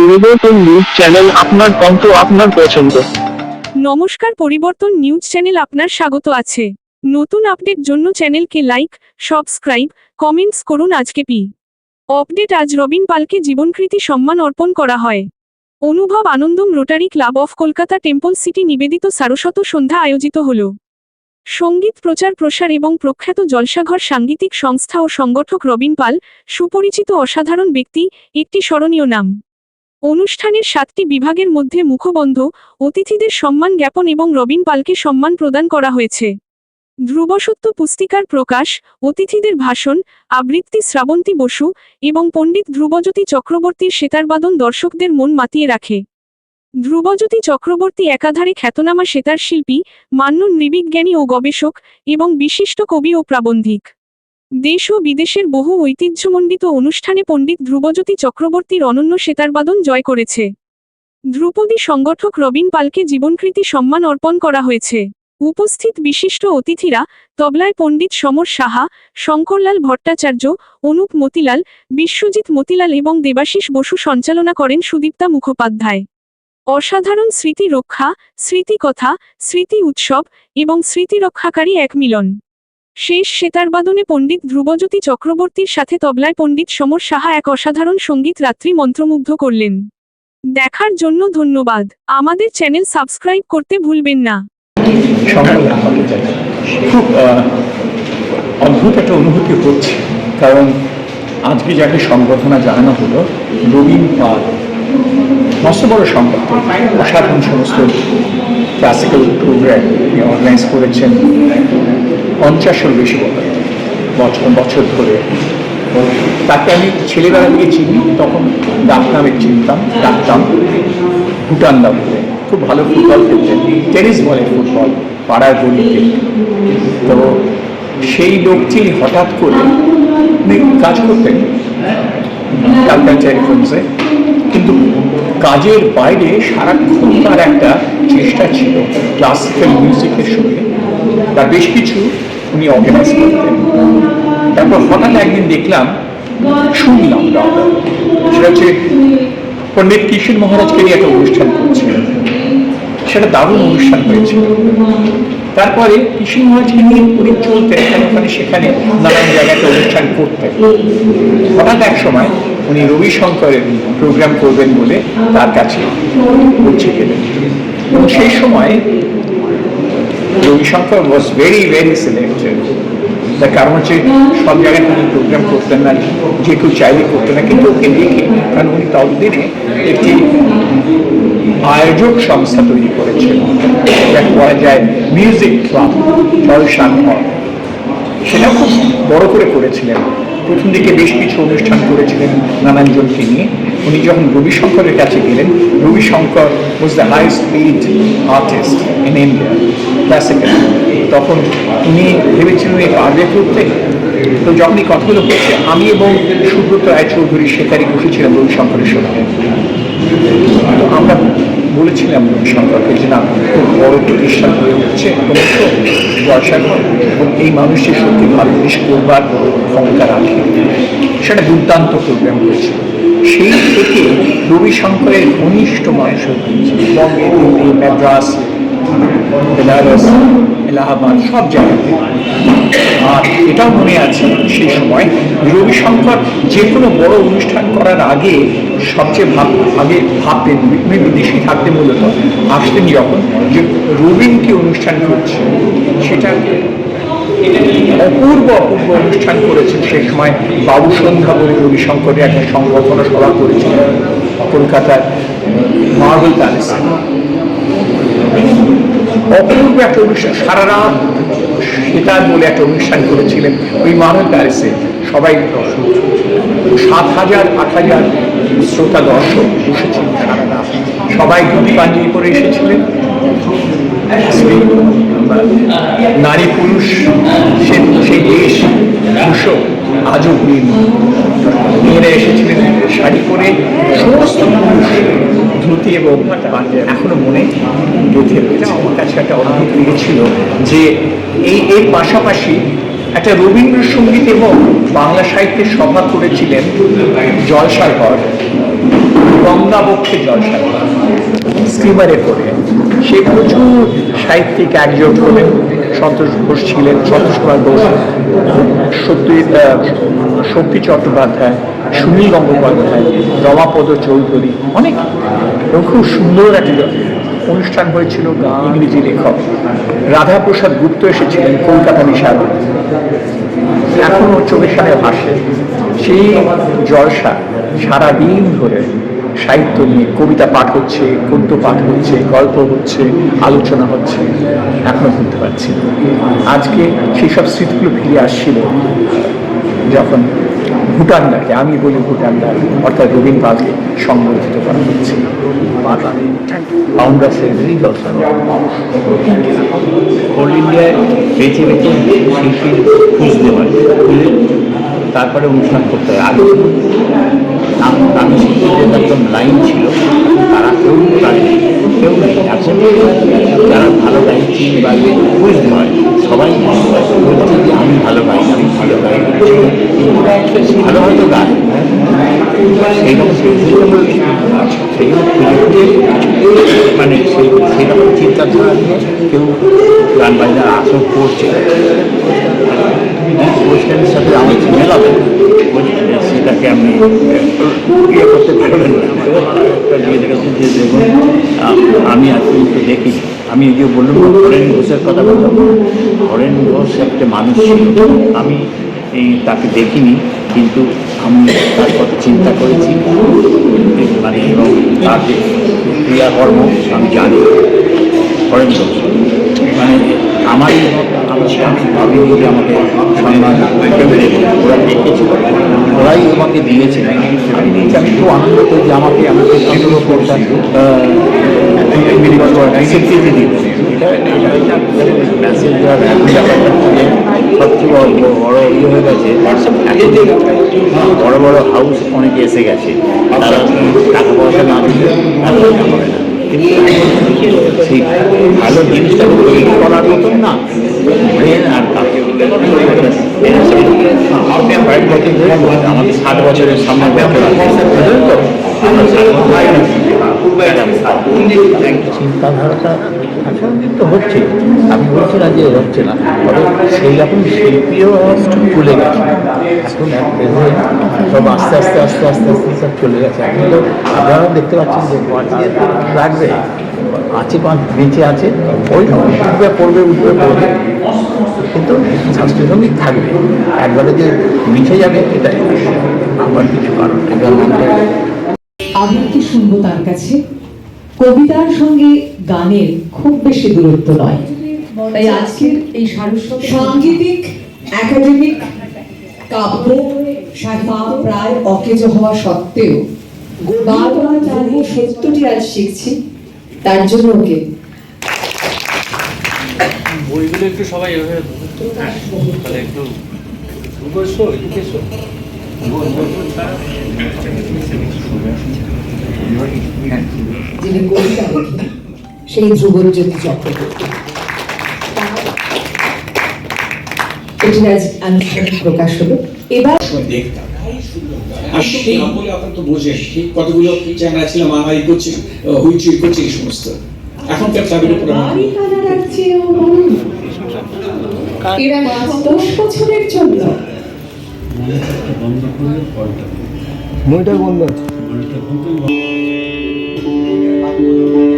পরিবর্তন news channel আপনার কণ্ঠ আপনার পছন্দ। নমস্কার, পরিবর্তন নিউজ চ্যানেল আপনার স্বাগত আছে। নতুন আপডেট জন্য চ্যানেলকে লাইক সাবস্ক্রাইব কমেন্টস করুন আজকে পি। আপডেট আজ রবিন পালকে জীবনকৃতি সম্মান অর্পণ করা হয়। অনুভব আনন্দম rotary club of Kolkata temple city নিবেদিত সারস্বত সন্ধ্যা আয়োজিত হল। সংগীত প্রচার প্রসার এবং প্রখ্যাত জলসাঘর সাংগীতিক সংস্থা ও সংগঠক রবিন পাল, সুপরিচিত অসাধারণ ব্যক্তি, একটি স্মরণীয় নাম। অনুষ্ঠানের সাতটি বিভাগের মধ্যে মুখবন্ধ, অতিথিদের সম্মান জ্ঞাপন এবং রবিন পালকে সম্মান প্রদান করা হয়েছে। ধ্রুবসত্য পুস্তিকার প্রকাশ, অতিথিদের ভাষণ, আবৃত্তি শ্রাবন্তী বসু এবং পণ্ডিত ধ্রুবজ্যোতি চক্রবর্তীর সেতারবাদন দর্শকদের মন মাতিয়ে রাখে। ধ্রুবজ্যোতি চক্রবর্তী একাধারে খ্যাতনামা সেতার শিল্পী মান্য নৃবিজ্ঞানী ও গবেষক এবং বিশিষ্ট কবি ও প্রাবন্ধিক। দেশ ও বিদেশের বহু ঐতিহ্যমণ্ডিত অনুষ্ঠানে পণ্ডিত ধ্রুবজ্যোতি চক্রবর্তীর অনন্য সেতারবাদন জয় করেছে। ধ্রুপদী সংগঠক রবিন পালকে জীবনকৃতি সম্মান অর্পণ করা হয়েছে। উপস্থিত বিশিষ্ট অতিথিরা তবলায় পণ্ডিত সমর সাহা, শঙ্করলাল ভট্টাচার্য, অনুপ মতিলাল, বিশ্বজিৎ মতিলাল এবং দেবাশিস বসু সঞ্চালনা করেন সুদীপ্তা মুখোপাধ্যায়। অসাধারণ স্মৃতি রক্ষা স্মৃতিকথা স্মৃতি উৎসব এবং স্মৃতি রক্ষাকারী এক মিলন। শেষ সেতারবাদনে পণ্ডিত ধ্রুবজ্যোতি চক্রবর্তীর সাথে তবলায় পণ্ডিত সমর সাহা এক অসাধারণ সংগীত রাত্রি মন্ত্রমুগ্ধ করলেন। দেখার জন্য ধন্যবাদ। আমাদের চ্যানেল সাবস্ক্রাইব করতে ভুলবেন না। খুব অদ্ভুত একটা অনুভূতি হচ্ছে, কারণ আজকে যাকে সংবর্ধনা জানানো হলো, রবীন পাল, মস্ত বড় সংগঠন অসাধারণ সমস্ত ক্লাসিক্যাল প্রোগ্রাম অর্গানাইজ করেছেন। পঞ্চাশের বেশি বছর বছর ধরে। তাকে আমি ছেলেবেলা থেকে চিনি, তখন ডাক নামে চিনতাম ডাকতাম ভুটান বলে। খুব ভালো ফুটবল খেলতেন, টেনিস বলে ফুটবল, পাড়ার গলিতে। তো সেই লোকটি হঠাৎ করে কাজ করতেন কালকালচার কিন্তু কাজের বাইরে সারাক্ষণ তার একটা চেষ্টা ছিল ক্লাসিক্যাল মিউজিকের সঙ্গে। তার বেশ কিছু উনি অর্গানাইজ করতেন তারপর হঠাৎ একদিন দেখলাম, শুনলাম সেটা হচ্ছে পণ্ডিত কিশোর মহারাজকে নিয়ে একটা অনুষ্ঠান করছিলেন সেটা দারুণ অনুষ্ঠান হয়েছিল তারপরে কিশোর মহারাজকে নিয়ে উনি চলতেন ওখানে সেখানে নানান জায়গাতে অনুষ্ঠান করতেন। হঠাৎ এক সময় উনি রবিশঙ্করের প্রোগ্রাম করবেন বলে তার কাছে পৌঁছে গেলেন। এবং সেই সময় Ravishankar was very very selected তার কারণ হচ্ছে সব জায়গায় তিনি প্রোগ্রাম করতেন না, যে কেউ চাইলে করতেন না, কিন্তু ওকে দেখে কারণ উনি ততদিনে একটি আয়োজক সংস্থা তৈরি করেছেন। যাকে বলা যায় মিউজিক ক্লাব জলসান হল। সেটা খুব বড় করে করেছিলেন। প্রথম দিকে বেশ কিছু অনুষ্ঠান করেছিলেন নানানজনকে নিয়ে উনি যখন রবিশঙ্করের কাছে গেলেন, রবিশঙ্কর ওয়াজ the highest paid artist in India, classical. তখন উনি ভেবেছিলেন এই পারবে করতে তো যখন এই কথাগুলো বলছে আমি এবং সুব্রত রায়চৌধুরী শেখারি বসেছিলাম রবিশঙ্করের সঙ্গে তো আমরা বলেছিলাম সম্পর্কে যে না, খুব বড় প্রতিষ্ঠান হয়ে উঠছে জলসাঘর এবং এই মানুষটি সত্যি ভালো জিনিস করবার ক্ষমতা রাখে। সেটা দুর্দান্ত প্রোগ্রাম হয়েছিল। সেই থেকে রবি শঙ্করের ঘনিষ্ঠ মানুষ হয়েছে। বম্বে দিল্লি, মাদ্রাস বেনারস এলাহাবাদ, সব জায়গাতে। আর এটাও মনে আছে সেই সময় রবিশঙ্কর যে কোনো বড় অনুষ্ঠান করার আগে সবচেয়ে ভাব, আগে ভাবতেন উনি বিদেশে থাকতেন মূলত, আসতেন যখন যে রবীন কি অনুষ্ঠান করছে সেটা অপূর্ব অপূর্ব অনুষ্ঠান করেছেন সেই সময় বাবু সন্ধ্যা বলে রবিশঙ্করের একটা সংবর্ধনা সভা করেছিলেন কলকাতার মার্বেল প্যালেসে। অপূর্ব একটা অনুষ্ঠান সারা রাত সেতার বলে একটা অনুষ্ঠান করেছিলেন ওই মানব প্যারিসে সবাই সাত হাজার, আট হাজার শ্রোতা দর্শক বসেছিলেন সারা সবাই ধুতি পাঞ্জাবি পরে এসেছিলেন। নারী পুরুষ, সে সেই দেশ আজও মেয়েরা এসেছিলেন শাড়ি পরে। ধুতি এবং এখনও মনে গেঁথে রয়েছে। আমার কাছে একটা অদ্ভুত লেগেছিল যে এই এর পাশাপাশি একটা রবীন্দ্রসঙ্গীত এবং বাংলা সাহিত্যের সভা করেছিলেন জলসাঘর গঙ্গা পূর্ণাবক্ষে জলসা স্টিমারে করে। সে প্রচুর সাহিত্যিক একজোট হলেন। সন্তোষ ঘোষ ছিলেন, সন্তোষ কুমার ঘোষ সত্যি শক্তি চট্টোপাধ্যায়, সুনীল গঙ্গোপাধ্যায় রমাপদ চৌধুরী, অনেক, এবং খুব সুন্দর একটা অনুষ্ঠান হয়েছিল ইংরেজি লেখক। রাধাপ্রসাদ গুপ্ত এসেছিলেন কলকাতা নিশার এখনও চোখের সামনে ভাসে। সেই জলসা সারাদিন ধরে সাহিত্য নিয়ে কবিতা পাঠ হচ্ছে গদ্য পাঠ হচ্ছে গল্প হচ্ছে আলোচনা হচ্ছে এখনও বুঝতে পারছি আজকে সেই সব স্মৃতিগুলো ফিরে আসছিল যখন ভুটানদাকে আমি বলি ভুটানদার অর্থাৎ রবীন পালকে সংবর্ধিত করা হচ্ছে। ফাউন্ডার সেক্রেটারি দর্শন অল ইন্ডিয়ায় বেছে বেছে শিল্পীর খুঁজতে খুঁজে তারপরে অনুষ্ঠান করতে হয় আগে আম- শিক্ষকদের একদম লাইন ছিল। তারা কেউ গাইনি কেউ নেই। এখন যারা ভালো গাইছি বা খুঁজতে নয়, সবাই বলছে যে আমি ভালো গাই, আমি ভালো গাই। ভালো হয়তো গাই। সেই মানে সেই সেরকম চিন্তাধারা নিয়ে কেউ গান বাজনা আসর করছে ওয়েস্টার্নের সাথে আমার মেলাবে। সেটাকে আপনি ইয়ে করতে পারবেন আমি আজকে তো দেখি আমি যে বললাম হরেন ঘোষের কথা বললাম। হরেন ঘোষ একটা মানুষ আমি এই তাকে দেখিনি, কিন্তু আমি তার কথা চিন্তা করেছি মানে এবং তার যে ক্রিয়াকর্ম আমি জানি। ঘোষ মানে আমার আমি ভাবিনি যে আমাকে সম্মান ওরা ডেকেছিল ওরাই আমাকে দিয়েছিল আমি দেখছি আমি খুব আনন্দ করি যে আমাকে আমাকে একটা স্বীকৃতি দিল এটা মেসেজ দেওয়ার এখন ব্যাপারটা। সবচেয়ে বড় বড় ইয়ে হয়ে গেছে বড় বড় হাউস অনেকে এসে গেছে। তারা টাকা পয়সা না। দিলে সেই ভালো জিনিসটাকে তৈরি করার মতন না আমাদের ষাট বছরের সামনে চিন্তাধারাটা আসলে তো হচ্ছে, আমি বলছি না যে হচ্ছে না, তবে সেই রকম শিল্পীও চলে গেছে। এখন সব আস্তে আস্তে আস্তে আস্তে আস্তে সব চলে গেছে। এখন তো আপনারাও দেখতে পাচ্ছেন যে লাগবে আছে পাঁচ বেঁচে আছে, ওই উঠবে, পড়বে উঠবে, পড়বে। কিন্তু শাস্ত্রীয় সংগীত থাকবে। একবারে যে মিশে যাবে, এটাই আমার কিছু কারণ। আমাদের আবৃত্তি শুনব তার কাছে? কবিতার সঙ্গে গানের খুব বেশি দূরত্ব নয়। তাই আজকের এই সারস্বত সাংগীতিক একাডেমিক কাব্য সাহিত্য প্রায় অকেজ হওয়া সত্ত্বেও বারবার জানিয়ে সত্যটি আজ শিখছি তার জন্য ওকে বইগুলো একটু সবাই এভাবে হ্যাঁ, তাহলে একটু এসো এদিকে এসো। যিনি কবিতা লেখেন সেই ধ্রুবজ্যোতি চক্রবর্তী। এটির আজ আনুষ্ঠানিক প্রকাশ হলো। এবার দেখতাম। আর সেই বলে আপনার তো বোঝেন কতগুলো চ্যাংড়া ছিল মারামারি করছে হুইচুই করছে এই সমস্ত। এখনকার চাবির উপর বড়। এরা পাঁচ দশ বছরের জন্য রবীন্দ্রবাবুর ব্যাপারে